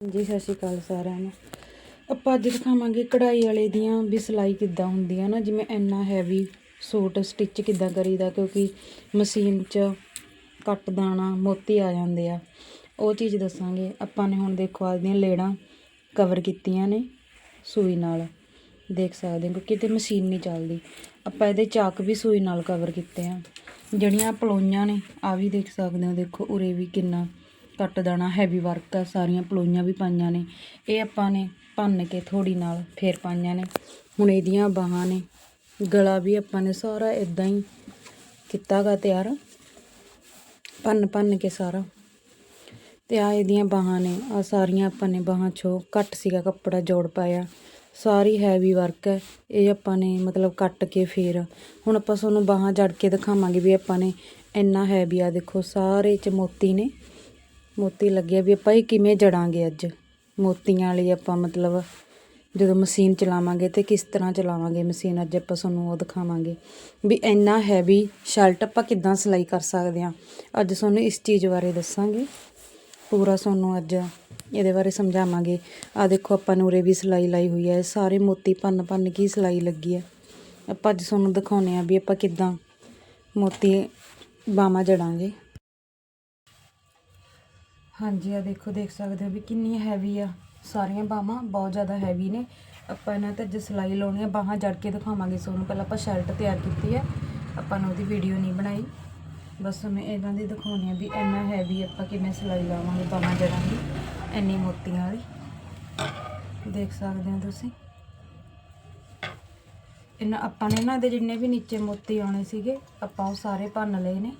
ਜੀ ਸਤਿ ਸ਼੍ਰੀ ਅਕਾਲ ਸਾਰਿਆਂ ਨੂੰ। ਆਪਾਂ ਅੱਜ ਦਿਖਾਵਾਂਗੇ ਕਢਾਈ ਵਾਲੇ ਦੀਆਂ ਵੀ ਸਿਲਾਈ ਕਿੱਦਾਂ ਹੁੰਦੀ ਆ ਨਾ, ਜਿਵੇਂ ਇੰਨਾ ਹੈਵੀ ਸੂਟ ਸਟਿਚ ਕਿੱਦਾਂ ਕਰੀਦਾ, ਕਿਉਂਕਿ ਮਸ਼ੀਨ 'ਚ ਕੱਟ ਦਾਣਾ ਮੋਤੀ ਆ ਜਾਂਦੇ ਆ। ਉਹ ਚੀਜ਼ ਦੱਸਾਂਗੇ। ਆਪਾਂ ਨੇ ਹੁਣ ਦੇਖੋ ਆਪਦੀਆਂ ਲੇੜਾਂ ਕਵਰ ਕੀਤੀਆਂ ਨੇ ਸੂਈ ਨਾਲ। ਦੇਖ ਸਕਦੇ ਹੋ ਕਿ ਕਿਤੇ ਮਸ਼ੀਨ ਨਹੀਂ ਚੱਲਦੀ। ਆਪਾਂ ਇਹਦੇ ਚਾਕ ਵੀ ਸੂਈ ਨਾਲ ਕਵਰ ਕੀਤੇ ਆ। ਜਿਹੜੀਆਂ ਪਲੋਈਆਂ ਨੇ ਆ ਵੀ ਦੇਖ ਸਕਦੇ ਹੋ। ਦੇਖੋ, ਉਰੇ ਵੀ ਕਿੰਨਾ ਕੱਟ ਦਾਣਾ ਹੈਵੀ ਵਰਕ ਆ, ਸਾਰੀਆਂ ਪਲੋਈਆਂ ਵੀ ਪਾਈਆਂ ਨੇ। ਇਹ ਆਪਾਂ ਨੇ ਭੰਨ ਕੇ ਥੋੜੀ ਨਾਲ ਫੇਰ ਪਾਈਆਂ ਨੇ। ਹੁਣ ਇਹਦੀਆਂ ਬਾਹਾਂ ਨੇ। ਗਲਾ ਵੀ ਆਪਾਂ ਨੇ ਸਾਰਾ ਇਦਾਂ ਹੀ ਕੀਤਾ ਗਾ ਤਿਆਰ। ਭੰਨ ਭੰਨ ਕੇ ਸਾਰਾ। ਤੇ ਆ ਇਹਦੀਆਂ ਬਾਹਾਂ ਨੇ। ਆ ਸਾਰੀਆਂ ਆਪਾਂ ਨੇ ਬਾਹਾਂ ਛੋ ਘੱਟ ਸੀਗਾ ਕੱਪੜਾ ਜੋੜ ਪਾਇਆ। ਸਾਰੀ ਹੈਵੀ ਵਰਕ ਹੈ ਇਹ ਆਪਾਂ ਨੇ ਮਤਲਬ ਕੱਟ ਕੇ ਫੇਰ ਹੁਣ ਆਪਾਂ ਤੁਹਾਨੂੰ ਬਾਹਾਂ ਜੜ ਕੇ ਦਿਖਾਵਾਂਗੇ ਵੀ ਆਪਾਂ ਨੇ ਇੰਨਾ ਹੈਵੀ ਆ। ਦੇਖੋ, ਸਾਰੇ ਚ ਮੋਤੀ ਨੇ। ਮੋਤੀ ਲੱਗਿਆ ਵੀ ਆਪਾਂ ਇਹ ਕਿਵੇਂ ਜੜਾਂਗੇ ਅੱਜ? ਮੋਤੀਆਂ ਲਈ ਆਪਾਂ ਮਤਲਬ ਜਦੋਂ ਮਸ਼ੀਨ ਚਲਾਵਾਂਗੇ ਤੇ ਕਿਸ ਤਰ੍ਹਾਂ ਚਲਾਵਾਂਗੇ ਮਸ਼ੀਨ ਅੱਜ ਆਪਾਂ ਤੁਹਾਨੂੰ ਉਹ ਦਿਖਾਵਾਂਗੇ। ਵੀ ਇੰਨਾ ਹੈਵੀ ਸ਼ਰਟ ਆਪਾਂ ਕਿੱਦਾਂ ਸਿਲਾਈ ਕਰ ਸਕਦੇ ਹਾਂ? ਅੱਜ ਤੁਹਾਨੂੰ ਇਸ ਚੀਜ਼ ਬਾਰੇ ਦੱਸਾਂਗੇ। ਪੂਰਾ ਤੁਹਾਨੂੰ ਅੱਜ ਇਹਦੇ ਬਾਰੇ ਸਮਝਾਵਾਂਗੇ। ਆ ਦੇਖੋ ਆਪਾਂ ਨੂੰ ਵੀ ਸਿਲਾਈ ਲਾਈ ਹੋਈ ਹੈ, ਸਾਰੇ ਮੋਤੀ ਭੰਨ ਭੰਨ ਕੀ ਸਿਲਾਈ ਲੱਗੀ ਹੈ। ਆਪਾਂ ਅੱਜ ਤੁਹਾਨੂੰ ਦਿਖਾਉਨੇ ਆ ਵੀ ਆਪਾਂ ਕਿੱਦਾਂ ਮੋਤੀ ਬਾਹਾਂ ਜੜਾਂਗੇ। ਹਾਂਜੀ ਆ ਦੇਖੋ, ਦੇਖ ਸਕਦੇ ਹੋ ਵੀ ਕਿੰਨੀ ਹੈਵੀ ਆ ਸਾਰੀਆਂ ਬਾਹਾਂ, ਬਹੁਤ ਜ਼ਿਆਦਾ ਹੈਵੀ ਨੇ। ਆਪਾਂ ਇਹਨਾਂ ਤੇ ਜੇ ਸਿਲਾਈ ਲਾਉਣੀ ਆ, ਬਾਹਾਂ ਜੜ ਕੇ ਦਿਖਾਵਾਂਗੇ ਤੁਹਾਨੂੰ ਪਹਿਲਾਂ ਆਪਾਂ ਸ਼ਰਟ ਤਿਆਰ ਕੀਤੀ ਹੈ ਆਪਾਂ ਨੇ ਉਹਦੀ ਵੀਡੀਓ ਨਹੀਂ ਬਣਾਈ। ਬਸ ਮੈਂ ਇਹਨਾਂ ਦੀ ਦਿਖਾਉਣੀ ਆ ਵੀ ਇੰਨਾ ਹੈਵੀ ਆਪਾਂ ਕਿਵੇਂ ਸਿਲਾਈ ਲਾਵਾਂਗੇ ਬਾਹਾਂ ਜੜਾਂਗੇ ਇੰਨੀ ਮੋਤੀਆਂ ਵਾਲੀ। ਦੇਖ ਸਕਦੇ ਹੋ ਤੁਸੀਂ। ਇਹਨਾਂ, ਆਪਾਂ ਨੇ ਇਹਨਾਂ ਦੇ ਜਿੰਨੇ ਵੀ ਨੀਚੇ ਮੋਤੀ ਆਉਣੇ ਸੀਗੇ, ਆਪਾਂ ਉਹ ਸਾਰੇ ਭੰਨ ਲਏ ਨੇ।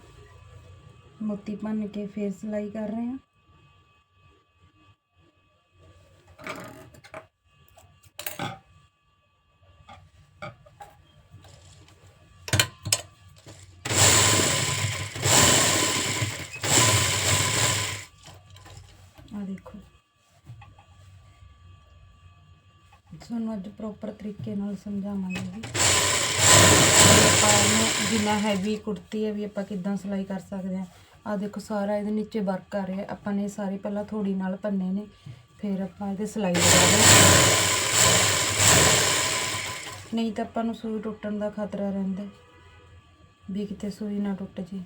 ਮੋਤੀ ਭੰਨ ਕੇ ਫੇਰ ਸਿਲਾਈ ਕਰ ਰਹੇ ਹਾਂ ਆ ਦੇਖੋ ਤੁਹਾਨੂੰ ਅੱਜ ਪ੍ਰੋਪਰ ਤਰੀਕੇ ਨਾਲ ਸਮਝਾਵਾਂਗੇ ਵੀ ਆਪਾਂ ਇਹਨੂੰ ਜਿੰਨਾ ਹੈਵੀ ਕੁੜਤੀ ਹੈ ਵੀ ਆਪਾਂ ਕਿੱਦਾਂ ਸਿਲਾਈ ਕਰ ਸਕਦੇ ਹਾਂ। ਆ ਦੇਖੋ ਸਾਰਾ ਇਹਦੇ ਨੀਚੇ ਵਰਕ ਕਰ ਰਿਹਾ। ਆਪਾਂ ਨੇ ਸਾਰੇ ਪਹਿਲਾਂ ਥੋੜੀ ਨਾਲ ਪੰਨੇ ਨੇ। ਫਿਰ ਆਪਾਂ ਇਹਦੇ ਸਿਲਾਈ ਲਗਾ ਨਹੀਂ ਤਾਂ ਆਪਾਂ ਨੂੰ ਸੂਈ ਟੁੱਟਣ ਦਾ ਖਤਰਾ ਰਹਿੰਦਾ। ਵੀ ਕਿਤੇ ਸੂਈ ਨਾ ਟੁੱਟ ਜੇ।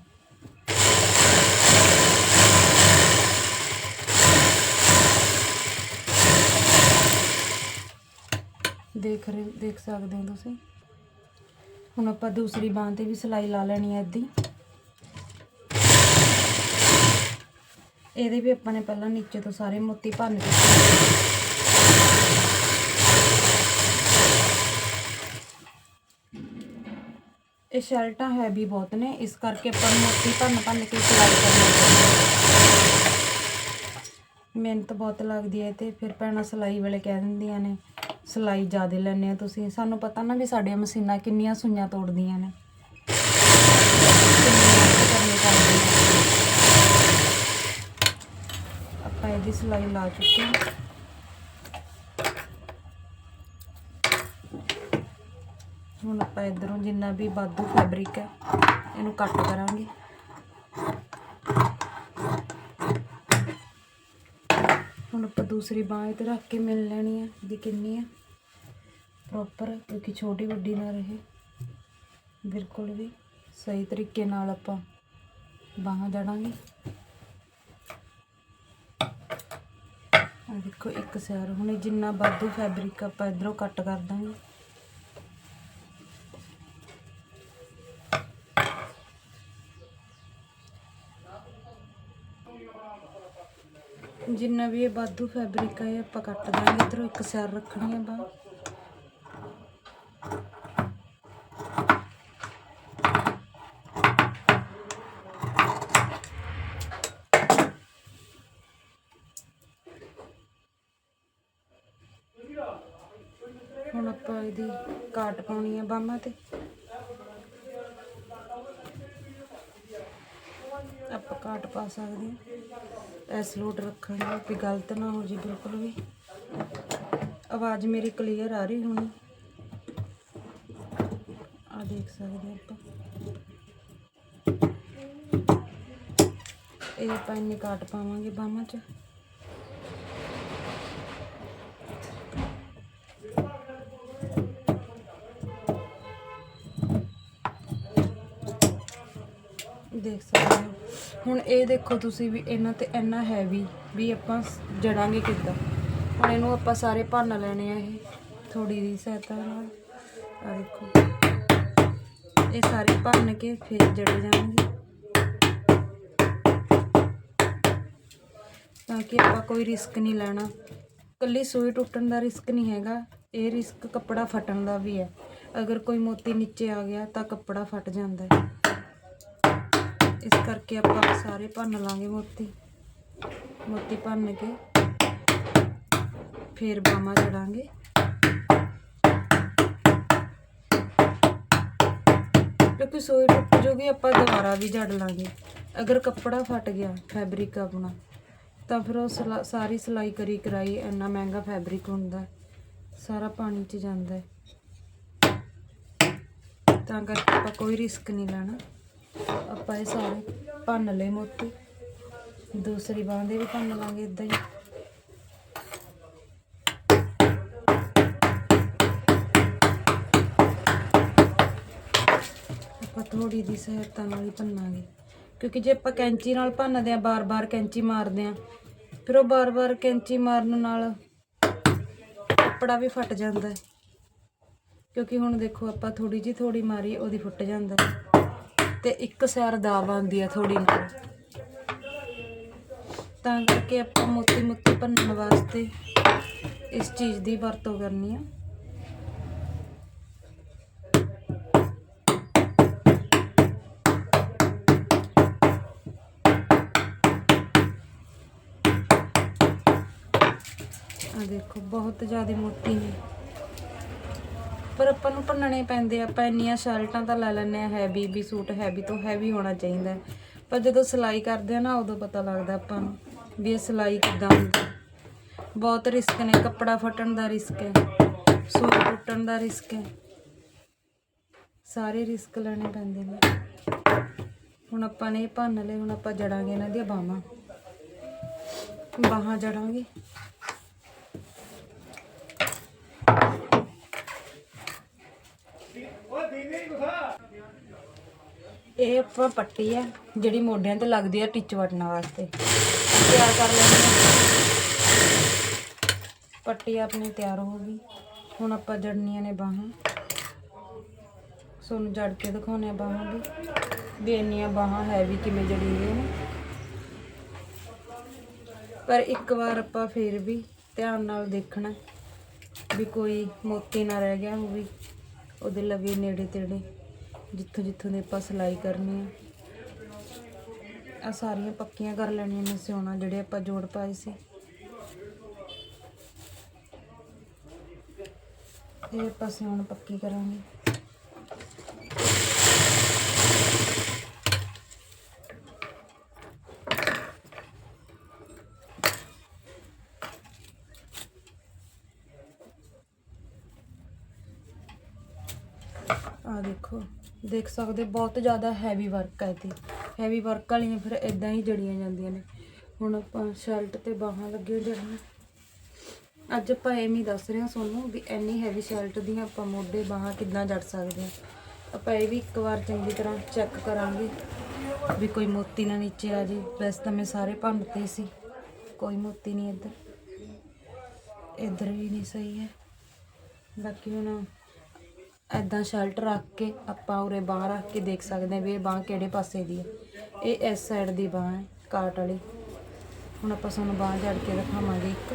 ਦੇਖ ਰਹੇ, ਦੇਖ ਸਕਦੇ ਹੋ ਤੁਸੀਂ। ਹੁਣ ਆਪਾਂ ਦੂਸਰੀ ਬਾਂਹ ਤੇ ਵੀ ਸਿਲਾਈ ਲਾ ਲੈਣੀ ਹੈ ਇੱਦੀ। ਇਹਦੇ ਵੀ ਆਪਾਂ ਨੇ ਪਹਿਲਾਂ ਨੀਚੇ ਤੋਂ ਸਾਰੇ ਮੋਤੀ ਭੰਨ ਕੇ ਇਹ ਸ਼ਰਟਾਂ ਹੈਵੀ ਬਹੁਤ ਨੇ, ਇਸ ਕਰਕੇ ਆਪਾਂ ਮੋਤੀ ਭੰਨ ਭੰਨ ਕੇ ਸਿਲਾਈ ਕਰਨੀ ਪੈਂਦੀ ਮਿਹਨਤ ਬਹੁਤ ਲੱਗਦੀ ਹੈ ਤੇ, ਫਿਰ ਭੈਣਾਂ ਸਿਲਾਈ ਵੇਲੇ ਕਹਿ ਦਿੰਦੀਆਂ ਨੇ ਸਿਲਾਈ ਜ਼ਿਆਦਾ ਲੈਂਦੇ ਆ ਤੁਸੀਂ। ਸਾਨੂੰ ਪਤਾ ਨਾ ਵੀ ਸਾਡੀਆਂ ਮਸ਼ੀਨਾਂ ਕਿੰਨੀਆਂ ਸੂਈਆਂ ਤੋੜਦੀਆਂ ਨੇ। ਆਪਾਂ ਇਹਦੀ ਸਿਲਾਈ ਲਾ ਚੁੱਕੇ ਹਾਂ। ਹੁਣ ਆਪਾਂ ਇਧਰੋਂ ਜਿੰਨਾ ਵੀ ਵਾਧੂ ਫੈਬਰਿਕ ਹੈ, ਇਹਨੂੰ ਕੱਟ ਕਰਾਂਗੇ। ਹੁਣ ਆਪਾਂ ਦੂਸਰੀ ਬਾਂਹ ਤੇ ਰੱਖ ਕੇ ਮਿਲ ਲੈਣੀ ਹੈ ਦੀ ਕਿੰਨੀ ਹੈ। ਪ੍ਰੋਪਰ ਕਿਉਂਕਿ ਛੋਟੀ ਵੱਡੀ ਨਾ ਰਹੇ। ਬਿਲਕੁਲ ਵੀ ਸਹੀ ਤਰੀਕੇ ਨਾਲ ਆਪਾਂ ਬਾਹਾਂ ਜੜਾਂਗੇ। ਆ ਦੇਖੋ, ਇੱਕ ਸਿਰ ਹੁਣ ਜਿੰਨਾ ਵਾਧੂ ਫੈਬਰਿਕ ਆਪਾਂ ਇਧਰੋਂ ਕੱਟ ਕਰ ਦਾਂਗੇ। ਜਿੰਨਾ ਵੀ ਇਹ ਵਾਧੂ ਫੈਬਰਿਕ ਹੈ ਇਹ ਆਪਾਂ ਕੱਟ ਦਾਂਗੇ। ਇਧਰੋਂ ਇੱਕ ਸਿਰ ਰੱਖਣੀ ਹੈ ਬਾਹ। ਹੁਣ ਕਾਟ ਪਾਉਣੀ ਹੈ ਬਾਹਾਂ ਤੇ। ਆਪਾਂ ਕਾਟ ਪਾ ਸਕਦੇ ਹਾਂ ਐਸ ਲੋਟ ਰੱਖਾਂਗੇ ਕਿ ਗਲਤ ਨਾ ਹੋ ਜੀ ਬਿਲਕੁਲ ਵੀ। ਆਵਾਜ਼ ਮੇਰੀ ਕਲੀਅਰ ਆ ਰਹੀ ਹੋਣੀ। ਆ ਦੇਖ ਸਕਦੇ ਆਪਾਂ। ਇਹ ਆਪਾਂ ਇੰਨੀ ਕਾਟ ਪਾਵਾਂਗੇ ਬਾਹਾਂ 'ਚ। ਦੇਖ ਸਕਦੇ ਹੋ। ਹੁਣ ਇਹ ਦੇਖੋ ਤੁਸੀਂ ਵੀ ਇਹਨਾਂ ਤੇ ਇੰਨਾ ਹੈਵੀ ਵੀ ਆਪਾਂ ਸ- ਜੜਾਂਗੇ ਕਿੱਦਾਂ। ਹੁਣ ਇਹਨੂੰ ਆਪਾਂ ਸਾਰੇ ਭੰਨ ਲੈਣੇ ਆ ਇਹ। ਥੋੜੀ ਦੀ ਸਹਾਇਤਾ ਨਾਲ। ਆ ਦੇਖੋ। ਇਹ ਸਾਰੇ ਭੰਨ ਕੇ ਫਿਰ ਜੜੇ ਜਾਣਗੇ। ਤਾਂ ਕਿ ਆਪਾਂ ਕੋਈ ਰਿਸਕ ਨਹੀਂ ਲੈਣਾ। ਕੱਲੀ ਸੂਈ ਟੁੱਟਣ ਦਾ ਰਿਸਕ ਨਹੀਂ ਹੈਗਾ। ਇਹ ਰਿਸਕ ਕੱਪੜਾ ਫਟਣ ਦਾ ਵੀ ਹੈ। ਅਗਰ ਕੋਈ ਮੋਤੀ ਨੀਚੇ ਆ ਗਿਆ ਤਾਂ ਕੱਪੜਾ ਫਟ ਜਾਂਦਾ ਹੈ। ਕਰਕੇ ਆਪਾਂ ਸਾਰੇ ਭੰਨ ਲਾਂਗੇ ਮੋਤੀ। ਮੋਤੀ ਭੰਨ ਕੇ ਫਿਰ ਬਾਹਾਂ ਜੜਾਂਗੇ ਕਿਉਂਕਿ ਸੂਈ ਟੁੱਟ ਜੂਗੀ, ਆਪਾਂ ਦੁਬਾਰਾ ਵੀ ਜੜ ਲਾਂਗੇ। ਅਗਰ ਕੱਪੜਾ ਫਟ ਗਿਆ ਫੈਬਰਿਕ ਆਪਣਾ, ਤਾਂ ਫਿਰ ਉਹ ਸਲਾ- ਸਾਰੀ ਸਿਲਾਈ ਕਰੀ ਕਰਾਈ ਇੰਨਾ ਮਹਿੰਗਾ ਫੈਬਰਿਕ ਹੁੰਦਾ ਸਾਰਾ ਪਾਣੀ 'ਚ ਜਾਂਦਾ ਹੈ। ਤਾਂ ਕਰਕੇ ਆਪਾਂ ਕੋਈ ਰਿਸਕ ਨਹੀਂ ਲੈਣਾ। ਆਪਾਂ ਇਹ ਸਾਰੇ ਭੰਨ ਲਏ ਮੋਤੀ। ਦੂਸਰੀ ਬਾਂਹ ਦੇ ਵੀ ਭੰਨ ਲਾਂਗੇ ਇਦਾਂ ਹੀ। ਆਪਾਂ ਥੋੜੀ ਦੀ ਸਹਾਇਤਾ ਨਾਲ ਹੀ ਭੰਨਾਂਗੇ। ਕਿਉਂਕਿ ਜੇ ਆਪਾਂ ਕੈਂਚੀ ਨਾਲ ਭੰਨਦੇ ਆ, ਬਾਰ-ਬਾਰ ਕੈਂਚੀ ਮਾਰਦੇ ਆ, ਫਿਰ ਉਹ ਬਾਰ-ਬਾਰ ਕੈਂਚੀ ਮਾਰਨ ਨਾਲ ਕੱਪੜਾ ਵੀ ਫਟ ਜਾਂਦਾ ਕਿਉਂਕਿ ਹੁਣ ਦੇਖੋ ਆਪਾਂ ਥੋੜੀ ਜੀ ਥੋੜੀ ਮਾਰੀ, ਉਹਦੀ ਫੁੱਟ ਜਾਂਦਾ ਤੇ ਇੱਕ ਸੈਰ ਦਾਬ ਆਉਂਦੀ ਆ ਥੋੜੀ ਨਾਲ ਤਾਂ ਕਰਕੇ ਆਪਾਂ ਮੋਤੀ ਮੋਤੀ ਭੰਨਣ ਵਾਸਤੇ ਇਸ ਚੀਜ਼ ਦੀ ਵਰਤੋਂ ਕਰਨੀ ਆ। ਆ ਦੇਖੋ, ਬਹੁਤ ਜ਼ਿਆਦਾ ਮੋਟੀ ਹੈ। ਪਰ ਆਪਾਂ ਨੂੰ ਭੰਨਣੇ ਪੈਂਦੇ ਆ, ਆਪਾਂ ਇੰਨੀਆਂ ਸ਼ਰਟਾਂ ਤਾਂ ਲੈ ਲੈਂਦੇ ਆ ਹੈਵੀ ਵੀ ਸੂਟ ਹੈਵੀ ਤੋਂ ਹੈਵੀ ਹੋਣਾ ਚਾਹੀਦਾ ਹੈ। ਪਰ ਜਦੋਂ ਸਿਲਾਈ ਕਰਦੇ ਆ ਨਾ, ਉਦੋਂ ਪਤਾ ਲੱਗਦਾ ਆਪਾਂ ਨੂੰ ਵੀ ਇਹ ਸਿਲਾਈ ਕਿੱਦਾਂ ਹੁੰਦੀ ਬਹੁਤ ਰਿਸਕ ਨੇ, ਕੱਪੜਾ ਫਟਣ ਦਾ ਰਿਸਕ ਹੈ, ਸੂਟ ਟੁੱਟਣ ਦਾ ਰਿਸਕ ਹੈ। ਸਾਰੇ ਰਿਸਕ ਲੈਣੇ ਪੈਂਦੇ ਨੇ। ਹੁਣ ਆਪਾਂ ਨੇ ਇਹ ਭੰਨ ਲਏ, ਹੁਣ ਆਪਾਂ ਜੜਾਂਗੇ ਇਹਨਾਂ ਦੀਆਂ ਬਾਹਾਂ। ਬਾਹਾਂ ਜੜਾਂਗੇ। ਇਹ ਆਪਾਂ ਪੱਟੀ ਹੈ ਜਿਹੜੀ ਮੋਢਿਆਂ ਤੇ ਲੱਗਦੀ ਹੈ ਟਿੱਚ ਵਟਣ ਵਾਸਤੇ। ਤਿਆਰ ਕਰ ਲੈਣੀ ਹੈ ਪੱਟੀ ਆਪਣੀ ਤਿਆਰ ਹੋ ਗਈ। ਹੁਣ ਆਪਾਂ ਜੜਨੀਆਂ ਨੇ ਬਾਹਾਂ। ਤੁਹਾਨੂੰ ਜੜ ਕੇ ਦਿਖਾਉਣੇ ਆ ਬਾਹਾਂ ਦੀ ਵੀ ਇੰਨੀਆਂ ਬਾਹਾਂ ਹੈ ਵੀ ਕਿਵੇਂ ਜੜੀਆਂ ਨੇ। ਪਰ ਇੱਕ ਵਾਰ ਆਪਾਂ ਫੇਰ ਵੀ ਧਿਆਨ ਨਾਲ ਦੇਖਣਾ, ਵੀ ਕੋਈ ਮੋਤੀ ਨਾ ਰਹਿ ਗਿਆ ਹੋਵੇ। ਉਹਦੇ ਲਵੇ ਨੇੜੇ ਤੇੜੇ, ਜਿੱਥੋਂ ਜਿੱਥੋਂ ਦੇ ਆਪਾਂ ਸਿਲਾਈ ਕਰਨੀ ਆ। ਆ ਸਾਰੀਆਂ ਪੱਕੀਆਂ ਕਰ ਲੈਣੀਆਂ ਨੇ ਸਿਉਣਾ, ਜਿਹੜੇ ਆਪਾਂ ਜੋੜ ਪਾਏ ਸੀ। ਇਹ ਆਪਾਂ ਸਿਉਣ ਪੱਕੀ ਕਰਾਂਗੇ ਆ ਦੇਖ ਸਕਦੇ, ਬਹੁਤ ਜ਼ਿਆਦਾ ਹੈਵੀ ਵਰਕ ਹੈ ਤੇ ਹੈਵੀ ਵਰਕ ਵਾਲੀਆਂ ਫਿਰ ਇਦਾਂ ਹੀ ਜੜੀਆਂ ਜਾਂਦੀਆਂ ਨੇ। ਹੁਣ ਆਪਾਂ ਸ਼ਰਟ ਤੇ ਬਾਹਾਂ ਲੱਗੇ ਜੜਨ ਅੱਜ ਆਪਾਂ ਐਵੇਂ ਦੱਸ ਰਹੇ ਹਾਂ ਤੁਹਾਨੂੰ ਵੀ ਇੰਨੀ ਹੈਵੀ ਸ਼ਰਟ ਦੀਆਂ ਆਪਾਂ ਮੋਢੇ, ਬਾਹਾਂ ਕਿੱਦਾਂ ਜੜ ਸਕਦੇ ਹਾਂ। ਆਪਾਂ ਇਹ ਵੀ ਇੱਕ ਵਾਰ ਚੰਗੀ ਤਰ੍ਹਾਂ ਚੈੱਕ ਕਰਾਂਗੇ ਵੀ ਕੋਈ ਮੋਤੀ ਨਾ ਨੀਚੇ ਆ ਜੇ। ਵੈਸੇ ਤਾਂ ਮੈਂ ਸਾਰੇ ਭੰਨਤੇ ਸੀ। ਕੋਈ ਮੋਤੀ ਨਹੀਂ ਇੱਧਰ। ਇੱਧਰ ਵੀ ਨਹੀਂ ਸਹੀ ਹੈ। ਬਾਕੀ ਹੁਣ ਐਦਾਂ ਸ਼ਰਟ ਰੱਖ ਕੇ ਆਪਾਂ ਉਰੇ ਬਾਂਹ ਰੱਖ ਕੇ ਦੇਖ ਸਕਦੇ ਹਾਂ ਵੀ ਇਹ ਬਾਂਹ ਕਿਹੜੇ ਪਾਸੇ ਦੀ ਹੈ। ਇਹ ਇਸ ਸਾਈਡ ਦੀ ਬਾਂਹ ਹੈ, ਕਾਟ ਵਾਲੀ। ਹੁਣ ਆਪਾਂ ਤੁਹਾਨੂੰ ਬਾਂਹ ਜੜ ਕੇ ਦਿਖਾਵਾਂਗੇ ਇੱਕ।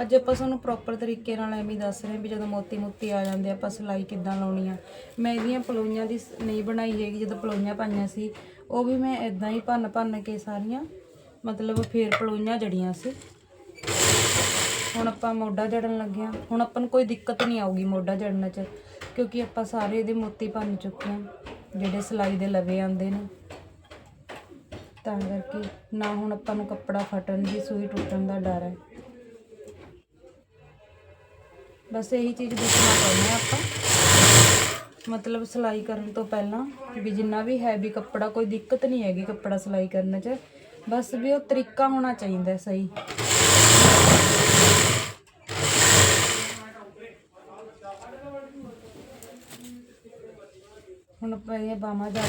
ਅੱਜ ਆਪਾਂ ਤੁਹਾਨੂੰ ਪ੍ਰੋਪਰ ਤਰੀਕੇ ਨਾਲ ਐਵੇਂ ਦੱਸ ਰਹੇ ਵੀ ਜਦੋਂ ਮੋਤੀ ਮੋਤੀ ਆ ਜਾਂਦੇ ਆਪਾਂ ਸਿਲਾਈ ਕਿੱਦਾਂ ਲਾਉਣੀ ਆ। ਮੈਂ ਇਹਦੀਆਂ ਪਲੋਈਆਂ ਦੀ ਨਹੀਂ ਬਣਾਈ ਹੈਗੀ, ਜਦੋਂ ਪਲੋਈਆਂ ਪਾਈਆਂ ਸੀ ਉਹ ਵੀ ਮੈਂ ਇਦਾਂ ਹੀ ਭੰਨ ਭੰਨ ਕੇ ਸਾਰੀਆਂ, ਮਤਲਬ ਫੇਰ ਪਲੋਈਆਂ ਜੜੀਆਂ ਸੀ। ਹੁਣ ਆਪਾਂ ਮੋਢਾ ਜੜਨ ਲੱਗੇ ਹਾਂ। ਹੁਣ ਆਪਾਂ ਨੂੰ ਕੋਈ ਦਿੱਕਤ ਨਹੀਂ ਆਊਗੀ ਮੋਢਾ ਜੜਨ 'ਚ, ਕਿਉਂਕਿ ਆਪਾਂ ਸਾਰੇ ਇਹਦੇ ਮੋਤੀ ਭੰਨ ਚੁੱਕੇ ਹਾਂ, ਜਿਹੜੇ ਸਿਲਾਈ ਦੇ ਲਵੇ ਆਉਂਦੇ ਨੇ। ਤਾਂ ਕਰਕੇ ਨਾ ਹੁਣ ਆਪਾਂ ਨੂੰ ਕੱਪੜਾ ਫਟਣ ਦੀ, ਸੂਈ ਟੁੱਟਣ ਦਾ ਡਰ ਹੈ। ਬਸ ਇਹੀ ਚੀਜ਼ ਦੇਖਣਾ ਚਾਹੁੰਦੇ ਹਾਂ ਆਪਾਂ। ਮਤਲਬ ਸਿਲਾਈ ਕਰਨ ਤੋਂ ਪਹਿਲਾਂ ਵੀ ਜਿੰਨਾ ਵੀ ਹੈਵੀ ਕੱਪੜਾ, ਕੋਈ ਦਿੱਕਤ ਨਹੀਂ ਹੈਗੀ ਕੱਪੜਾ ਸਿਲਾਈ ਕਰਨ 'ਚ। ਬਸ ਵੀ ਉਹ ਤਰੀਕਾ ਹੋਣਾ ਚਾਹੀਦਾ ਸਹੀ। ਹੁਣ ਆਪਾਂ ਇਹ ਬਾਵਾ ਜਾ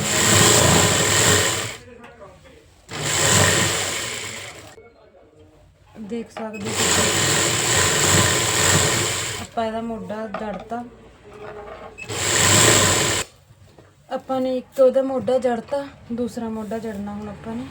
ਦੇਖ ਸਕਦੇ ਆਪਾਂ ਇਹਦਾ ਮੋਢਾ ਜੜਤਾ। ਆਪਾਂ ਨੇ ਇੱਕ ਉਹਦਾ ਮੋਢਾ ਜੜਤਾ, ਦੂਸਰਾ ਮੋਢਾ ਜੜਨਾ ਹੁਣ ਆਪਾਂ ਨੇ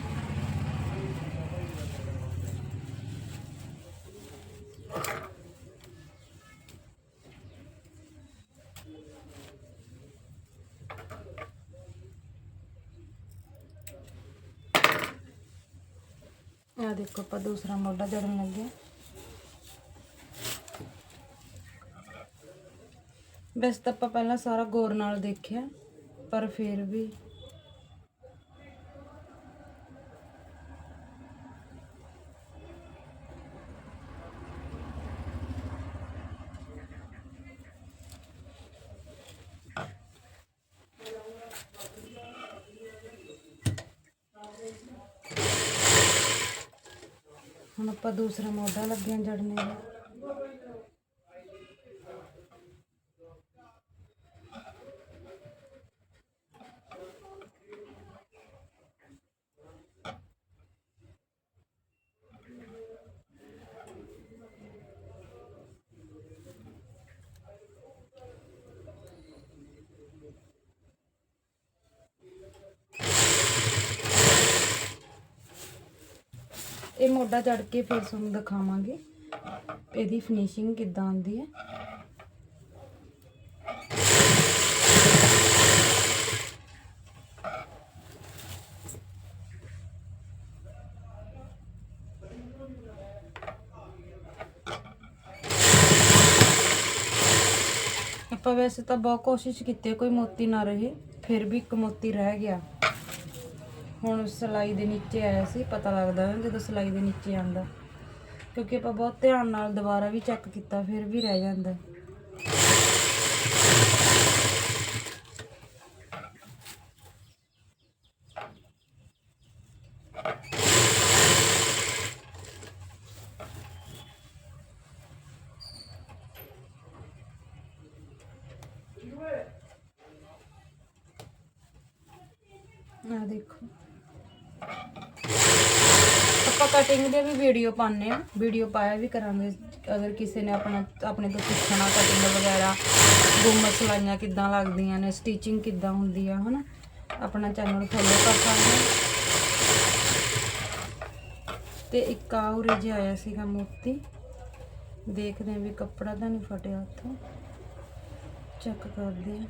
ਆ ਦੇਖੋ ਆਪਾਂ ਦੂਸਰਾ ਮੋਢਾ ਜੜਨ ਲੱਗੇ ਹਾਂ। ਵੈਸੇ ਤਾਂ ਆਪਾਂ ਪਹਿਲਾਂ ਸਾਰਾ ਗੌਰ ਨਾਲ ਦੇਖਿਆ ਪਰ ਫਿਰ ਵੀ ਹੁਣ ਆਪਾਂ ਦੂਸਰਾ ਮੋਢਾ ਲੱਗਿਆ ਜੜਨੇ ਦਾ ਇਹ ਮੋਢਾ ਚੜ ਕੇ ਫਿਰ ਤੁਹਾਨੂੰ ਦਿਖਾਵਾਂਗੇ ਇਹਦੀ ਫਿਨਿਸ਼ਿੰਗ ਕਿੱਦਾਂ ਆਉਂਦੀ ਹੈ। ਆਪਾਂ ਵੈਸੇ ਤਾਂ ਬਹੁਤ ਕੋਸ਼ਿਸ਼ ਕੀਤੀ ਕੋਈ ਮੋਤੀ ਨਾ ਰਹੇ, ਫਿਰ ਵੀ ਇੱਕ ਮੋਤੀ ਰਹਿ ਗਿਆ। ਹੁਣ ਸਲਾਈ ਦੇ ਨੀਚੇ ਆਇਆ ਸੀ, ਪਤਾ ਲੱਗਦਾ ਨਾ ਜਦੋਂ ਸਲਾਈ ਦੇ ਨੀਚੇ ਆਂਦਾ ਕਿਉਂਕਿ ਆਪਾਂ ਬਹੁਤ ਧਿਆਨ ਨਾਲ ਦੁਬਾਰਾ ਵੀ ਚੈੱਕ ਕੀਤਾ, ਫਿਰ ਵੀ ਰਹਿ ਜਾਂਦਾ। ਆ ਦੇਖੋ। ਆਪਾਂ ਕਟਿੰਗ ਦੇ ਵੀ ਵੀਡੀਓ ਪਾਉਂਦੇ ਆ ਵੀਡੀਓ ਪਾਇਆ ਵੀ ਕਰਾਂਗੇ। ਅਗਰ ਕਿਸੇ ਨੇ ਆਪਣਾ ਆਪਣੇ ਤੋਂ ਪੁੱਛਣਾ ਕਟਿੰਗ ਵਗੈਰਾ ਗੁੰਮ ਸਲਾਈਆਂ ਕਿੱਦਾਂ ਲੱਗਦੀਆਂ ਨੇ ਸਟਿਚਿੰਗ ਕਿੱਦਾਂ ਹੁੰਦੀ ਆ, ਹਨਾ? ਆਪਣਾ ਚੈਨਲ ਫੋਲੋ ਕਰ ਸਕਦੇ ਤੇ ਇੱਕ ਆ ਉਰੇ ਜਿਹਾ ਆਇਆ ਸੀਗਾ ਮੋਤੀ ਦੇਖਦੇ ਆ ਵੀ ਕੱਪੜਾ ਤਾਂ ਨਹੀਂ ਫਟਿਆ ਉੱਥੋਂ। ਚੈੱਕ ਕਰਦੇ ਆ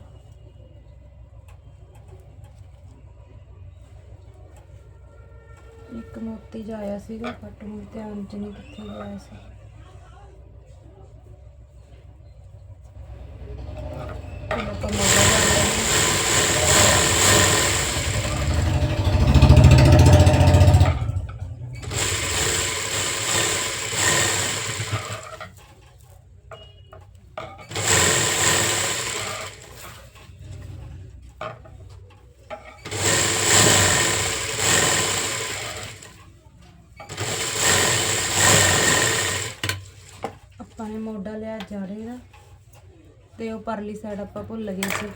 ਇੱਕ ਮੋਤੀ ਜਿਹਾ ਆਇਆ ਸੀਗਾ ਬਟ ਹੁਣ ਧਿਆਨ ਚ ਨਹੀਂ ਕਿੱਥੇ ਗਿਆ ਸੀ ਹੁਣ ਆਪਾਂ ਮੋਢਾ ਕਰ ਲੈਂਦੇ ਹਾਂ। ਆਪਾਂ ਨੇ ਮੋਢਾ ਲਿਆ ਜਾੜੇ ਦਾ ਤੇ ਉਹ ਪਰਲੀ ਸਾਈਡ ਆਪਾਂ ਭੁੱਲ ਗਏ ਸੀ,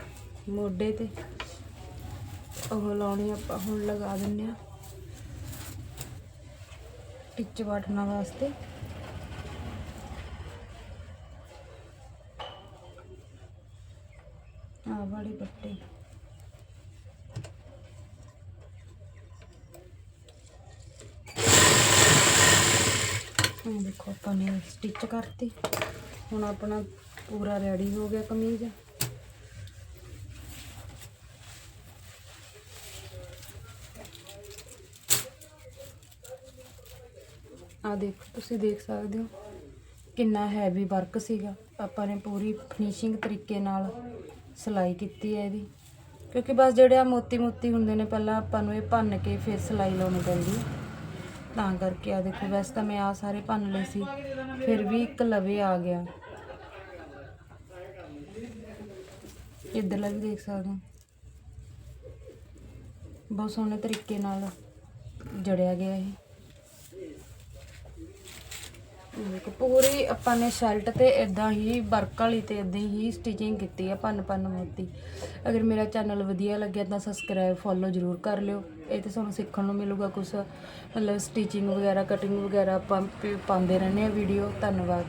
ਮੋਢੇ ਤੇ। ਉਹ ਲਾਉਣੀ ਆਪਾਂ ਹੁਣ ਲਗਾ ਦਿੰਨੇ ਆ ਟਿੱਚ ਵਾਟਣਾ ਵਾਸਤੇ। ਆ ਵਾਲੀ ਪੱਟੀ ਹੁਣ ਦੇਖੋ ਆਪਾਂ ਨੇ ਸਟਿਚ ਕਰਤੀ। ਹੁਣ ਆਪਣਾ ਪੂਰਾ ਰੈਡੀ ਹੋ ਗਿਆ ਕਮੀਜ਼। ਆ ਦੇਖੋ, ਤੁਸੀਂ ਦੇਖ ਸਕਦੇ ਹੋ ਕਿੰਨਾ ਹੈਵੀ ਵਰਕ ਸੀਗਾ। ਆਪਾਂ ਨੇ ਪੂਰੀ ਫਿਨਿਸ਼ਿੰਗ ਤਰੀਕੇ ਨਾਲ ਸਿਲਾਈ ਕੀਤੀ ਹੈ ਇਹਦੀ। ਕਿਉਂਕਿ ਬਸ ਜਿਹੜੇ ਆ ਮੋਤੀ ਮੋਤੀ ਹੁੰਦੇ ਨੇ, ਪਹਿਲਾਂ ਆਪਾਂ ਨੂੰ ਇਹ ਭੰਨ ਕੇ ਫਿਰ ਸਿਲਾਈ ਲਾਉਣੀ ਪੈਂਦੀ। ਤਾਂ ਕਰਕੇ ਆ ਦੇਖੋ, ਵੈਸੇ ਤਾਂ ਮੈਂ ਆ ਸਾਰੇ ਭੰਨ ਲਏ ਸੀ, ਫਿਰ ਵੀ ਇੱਕ ਲਵੇ ਆ ਗਿਆ। ਇੱਧਰਲਾ ਵੀ ਦੇਖ ਸਕਦੇ ਹੋ। ਬਹੁਤ ਸੋਹਣੇ ਤਰੀਕੇ ਨਾਲ ਜੜਿਆ ਗਿਆ ਇਹ। ਦੇਖੋ, ਪੂਰੀ ਆਪਾਂ ਨੇ ਸ਼ਰਟ ਤੇ ਇਦਾਂ ਹੀ ਵਰਕ ਵਾਲੀ ਤੇ ਇਦਾਂ ਹੀ ਸਟਿਚਿੰਗ ਕੀਤੀ ਆ ਪੰਨ ਪੰਨ ਮੋਤੀ। ਅਗਰ ਮੇਰਾ ਚੈਨਲ ਵਧੀਆ ਲੱਗਿਆ ਤਾਂ ਸਬਸਕ੍ਰਾਈਬ ਫੋਲੋ ਜ਼ਰੂਰ ਕਰ ਲਿਓ। ਇਹ ਤੇ ਤੁਹਾਨੂੰ ਸਿੱਖਣ ਨੂੰ ਮਿਲੂਗਾ ਕੁਝ ਮਤਲਬ ਸਟਿਚਿੰਗ ਵਗੈਰਾ ਕਟਿੰਗ ਵਗੈਰਾ ਆਪਾਂ ਪ- ਪਾਉਂਦੇ ਰਹਿੰਦੇ ਆ ਵੀਡੀਓ ਧੰਨਵਾਦ।